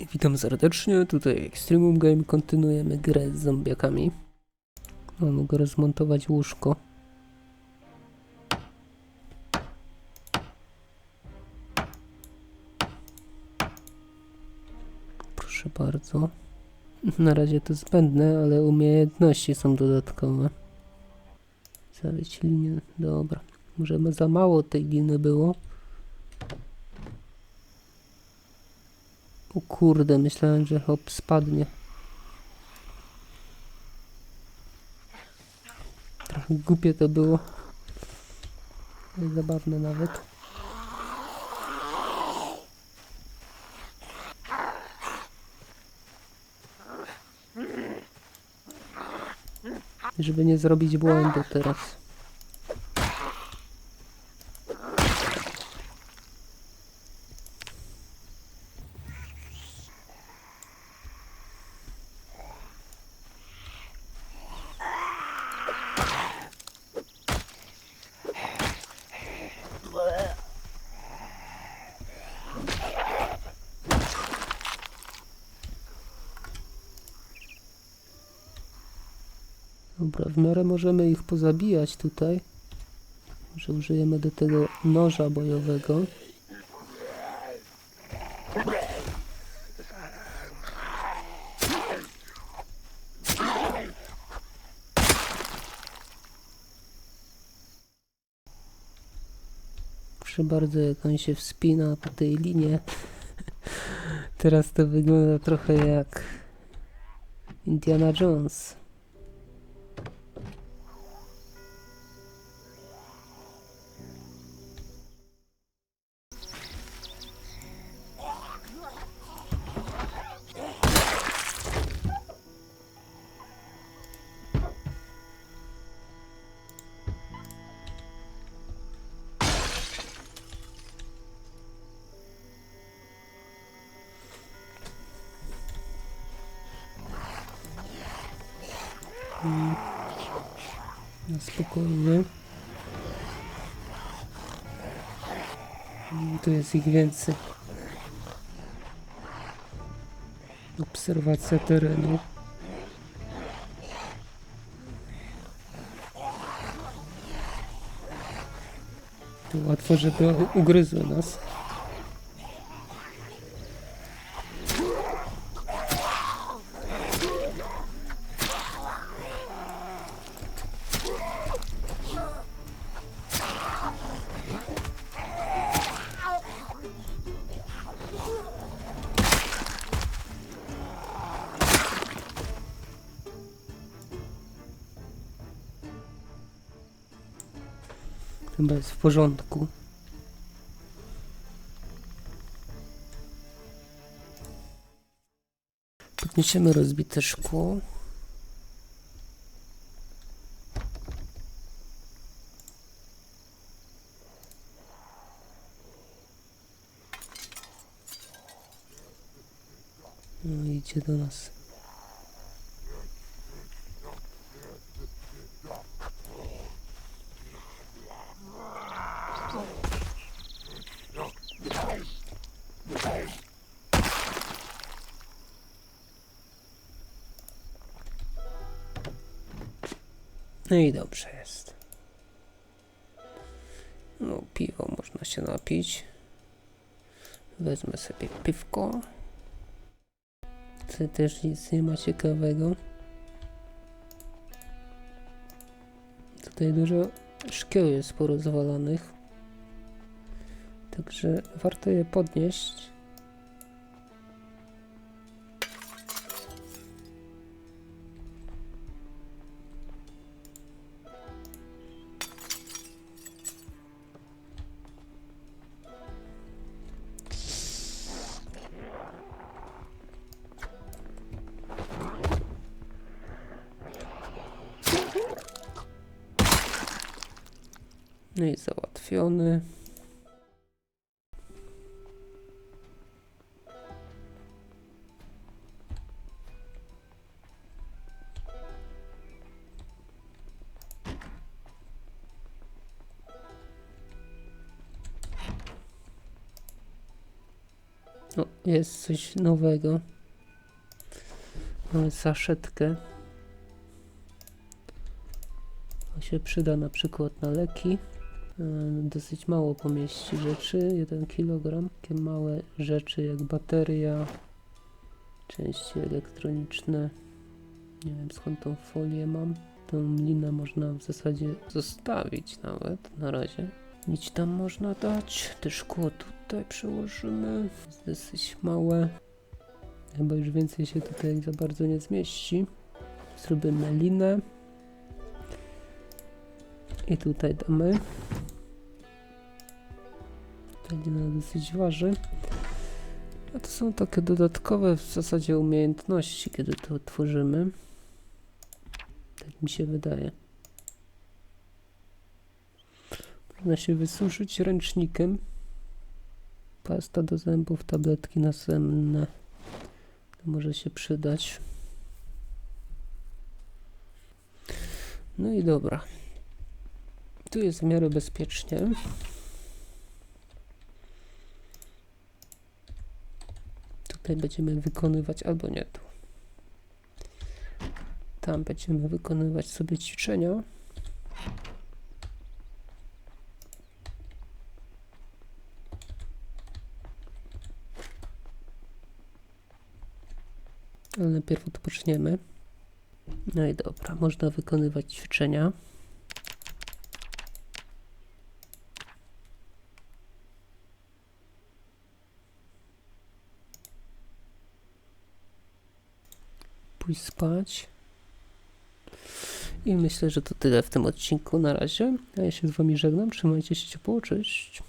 Witam serdecznie, tutaj Extremum Game, kontynuujemy grę z zombiakami. No, mogę rozmontować łóżko. Proszę bardzo. Na razie to zbędne, ale umiejętności są dodatkowe. Zawieć linię, dobra. Może za mało tej liny było. O kurde, myślałem, że hop spadnie. Trochę głupie to było. Zabawne nawet. Żeby nie zrobić błędu teraz. Dobra, w miarę możemy ich pozabijać tutaj. Że użyjemy do tego noża bojowego. Proszę bardzo, jak on się wspina po tej linie. Teraz to wygląda trochę jak Indiana Jones. Na spokojnie. Tu jest ich więcej. Obserwacja terenu. Tu łatwo, żeby ugryzły nas. Chyba jest w porządku. Podniesiemy rozbite szkło. No idzie do nas. No i dobrze jest. No, piwo można się napić. Wezmę sobie piwko. Tu też nic nie ma ciekawego. Tutaj dużo szkieł jest porozwalanych. Także warto je podnieść. No i załatwiony. No, jest coś nowego. Mamy saszetkę. To się przyda na przykład na leki. Yy, Dosyć mało pomieści rzeczy, 1 kg. Takie małe rzeczy jak bateria, części elektroniczne. Nie wiem skąd tą folię mam. Tą linę można w zasadzie zostawić nawet na razie. Nic tam można dać. Te szkło tutaj przełożymy. Jest dosyć małe. Chyba już więcej się tutaj za bardzo nie zmieści. Zrobimy linę. I tutaj damy. Ta lina dosyć waży. A to są takie dodatkowe w zasadzie umiejętności, kiedy to tworzymy. Tak mi się wydaje. Można się wysuszyć ręcznikiem. Pasta do zębów, tabletki nasenne. To może się przydać. No i dobra. Tu jest w miarę bezpiecznie. Tutaj będziemy wykonywać, albo nie tu. Tam będziemy wykonywać sobie ćwiczenia. Ale najpierw odpoczniemy. No i dobra, można wykonywać ćwiczenia. Pójść spać. I myślę, że to tyle w tym odcinku na razie. A ja się z wami żegnam. Trzymajcie się ciepło. Cześć.